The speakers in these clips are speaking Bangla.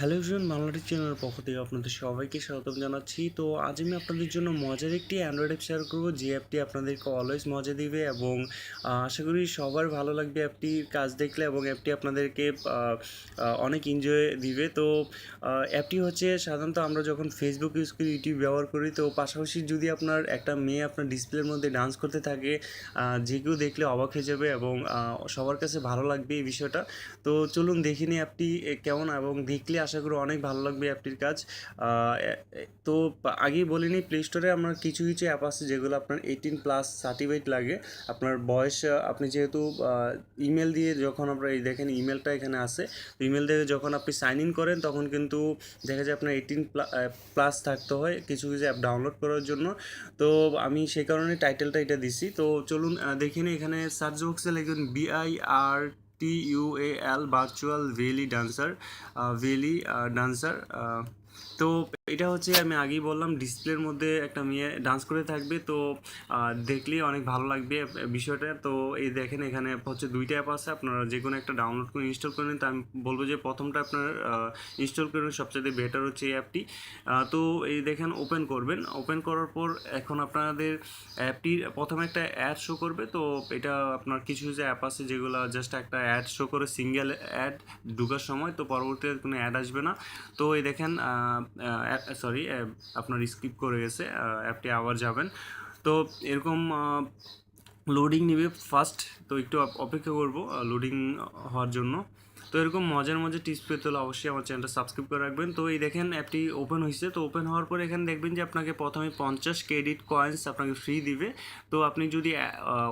হ্যালো এভরিওয়ান বাংলাদেশ চ্যানেলের পক্ষ থেকে আপনাদের সবাইকে স্বাগতম জানাচ্ছি। তো আজ আমি আপনাদের জন্য মজার একটি অ্যান্ড্রয়েড অ্যাপ শেয়ার করব। যে অ্যাপটি আপনাদেরকে অলওয়েজ মজা দিবে এবং আশা করি সবার ভালো লাগবে অ্যাপটির কাজ দেখলে এবং অ্যাপটি আপনাদেরকে অনেক এনজয় দিবে। তো অ্যাপটি হচ্ছে সাধারণত আমরা যখন ফেসবুক ইউজ করি ইউটিউব ব্যবহার করি, তো পাশাপাশি যদি আপনার একটা মেয়ে আপনার ডিসপ্লের মধ্যে ডান্স করতে থাকে যে কেউ দেখলে অবাক হয়ে যাবে এবং সবার কাছে ভালো লাগবে এই বিষয়টা। তো চলুন দেখিনি অ্যাপটি কেমন এবং দেখলে আশা করি অনেক ভালো লাগবে অ্যাপটির কাজ। তো আগেই বলিনি প্লে স্টোরে আপনার কিছু কিছু অ্যাপ আছে যেগুলো আপনার এইটিন প্লাস সার্টিফাইড লাগে। আপনার বয়স আপনি যেহেতু ইমেল দিয়ে যখন আপনার এই দেখেন ইমেলটা এখানে আছে ইমেল দিয়ে যখন আপনি সাইন ইন করেন তখন কিন্তু দেখা যায় আপনার এইটিন প্লাস থাকতে হয় কিছু কিছু অ্যাপ ডাউনলোড করার জন্য। তো আমি সেই কারণে টাইটেলটা এটা দিছি। তো চলুন আহ, দেখে নিই এখানে সার্চ বক্সে লিখুন V I R T U A L virtual belly dancer belly dancer তো এটা হচ্ছে আমি আগেই বললাম ডিসপ্লের মধ্যে একটা মেয়ে ডান্স করে থাকবে তো দেখলেই অনেক ভালো লাগবে বিষয়টা। তো এই দেখেন এখানে হচ্ছে দুইটা অ্যাপ আছে আপনারা যে কোনো একটা ডাউনলোড করে ইনস্টল করে নিন। তো আমি বলব যে প্রথমটা আপনার ইনস্টল করে নিন, সবচেয়ে বেটার হচ্ছে এই অ্যাপটি তো এই দেখেন ওপেন করবেন। ওপেন করার পর এখন আপনাদের অ্যাপটির প্রথমে একটা অ্যাড শো করবে। তো এটা আপনার কিছু কিছু অ্যাপ আছে যেগুলো জাস্ট একটা অ্যাড শো করে সিঙ্গেল অ্যাড ঢুকার সময় তো পরবর্তীতে কোনো অ্যাড আসবে না। তো এই দেখেন সরি আপনার স্কিপ করে গেছে অ্যাপটি আবার যাবেন। তো এরকম লোডিং নেবে ফার্স্ট তো একটু অপেক্ষা করব লোডিং হওয়ার জন্য। তো এরকম মজার মজার টিপস পেতে হলে অবশ্যই আমার চ্যানেলটা সাবস্ক্রাইব করে রাখবেন। তো এই দেখেন অ্যাপটি ওপেন হয়েছে। তো ওপেন হওয়ার পরে এখানে দেখবেন যে আপনাকে প্রথমে পঞ্চাশ ক্রেডিট কয়েন্স আপনাকে ফ্রি দিবে। তো আপনি যদি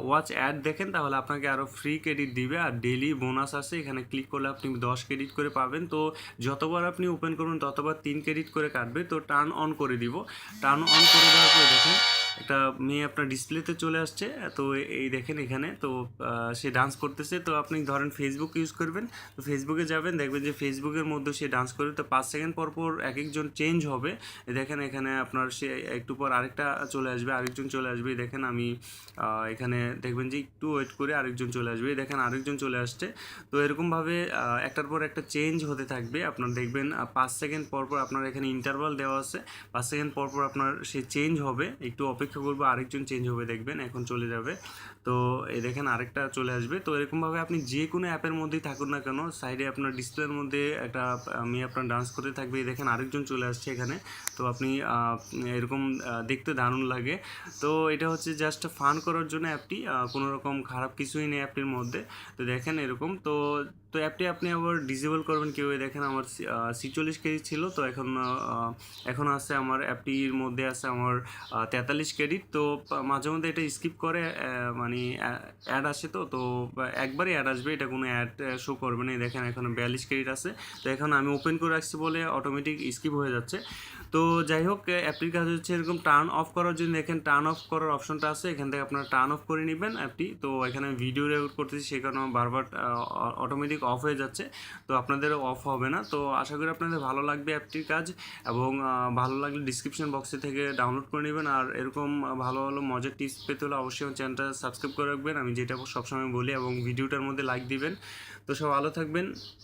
ওয়াচ অ্যাড দেখেন তাহলে আপনাকে আরও ফ্রি ক্রেডিট দিবে। আর ডেলি বোনাস আছে। এখানে ক্লিক করলে আপনি দশ ক্রেডিট করে পাবেন। তো যতবার আপনি ওপেন করুন ততবার তিন ক্রেডিট করে কাটবে। তো টার্ন অন করে দিব। টার্ন অন করে দেওয়ার পরে দেখেন একটা মেয়ে আপনার ডিসপ্লেতে চলে আসছে, তো এই দেখেন এখানে, তো সে ডান্স করতেছে। তো আপনি ধরেন ফেসবুক ইউজ করবেন, তো ফেসবুকে যাবেন, দেখবেন যে ফেসবুকের মধ্যে সে ডান্স করে, তো পাঁচ সেকেন্ড পর পর এক একজন চেঞ্জ হবে দেখেন এখানে আপনার সে একটু পর আরেকটা চলে আসবে, আরেকজন চলে আসবে। দেখেন আমি এখানে দেখবেন যে একটু ওয়েট করে আরেকজন চলে আসবে। দেখেন আরেকজন চলে আসছে। তো এরকমভাবে একটার পর একটা চেঞ্জ হতে থাকবে। আপনার দেখবেন পাঁচ সেকেন্ড পর পর আপনার এখানে ইন্টারভাল দেওয়া আছে। পাঁচ সেকেন্ড পর পর আপনার সে চেঞ্জ হবে, একটু অপেক্ষা করব, আরেকজন চেঞ্জ হবে, দেখবেন, এখন চলে যাবে। তো এই দেখেন আরেকটা চলে আসবে। তো এরকমভাবে আপনি যে কোনো অ্যাপের মধ্যেই থাকুন না কেন সাইডে আপনার ডিসপ্লের মধ্যে একটা মেয়ে আপনার ডান্স করতে থাকবে দেখেন আরেকজন চলে আসছে এখানে। তো আপনি এরকম দেখতে দারুণ লাগে। তো এটা হচ্ছে জাস্ট ফান করার জন্য অ্যাপটি কোনো রকম খারাপ কিছুই নেই অ্যাপটির মধ্যে। তো দেখেন এরকম, তো তো অ্যাপটি আপনি আবার ডিসেবল করবেন কেউ। দেখেন আমার ছিচল্লিশ কেজি ছিল, তো এখন এখন আছে আমার অ্যাপটির মধ্যে আছে আমার তেতাল্লিশ ক্রেডিট তো মাঝে মধ্যে এটা স্কিপ করে মানে অ্যাড আসে তো তো একবারই অ্যাড আসবে, এটা কোনো অ্যাড শো করবে না। দেখেন, এখন বিয়াল্লিশ ক্রেডিট আছে। তো এখন আমি ওপেন করে রাখছি বলে অটোমেটিক স্কিপ হয়ে যাচ্ছে। তো যাই হোক অ্যাপটির কাজ হচ্ছে এরকম টার্ন অফ করার জন্য এখানে টার্ন অফ করার অপশনটা আছে। এখান থেকে আপনারা টার্ন অফ করে নেবেন অ্যাপটি তো এখানে আমি ভিডিও রেকর্ড করতেছি, সে কারণে আমার বারবার অটোমেটিক অফ হয়ে যাচ্ছে। তো আপনাদের অফ হবে না। তো আশা করি আপনাদের ভালো লাগবে অ্যাপটির কাজ এবং ভালো লাগলে ডিসক্রিপশন বক্সে থেকে ডাউনলোড করে নেবেন। আর এরকম আহ, ভালো ভালো মজার টিপস পেতে হলে অবশ্যই আমার চ্যানেলটা সাবস্ক্রাইব করে রাখবেন। আমি যেটা সবসময় বলি এবং ভিডিওটার মধ্যে লাইক দিবেন। তো সব ভালো থাকবেন।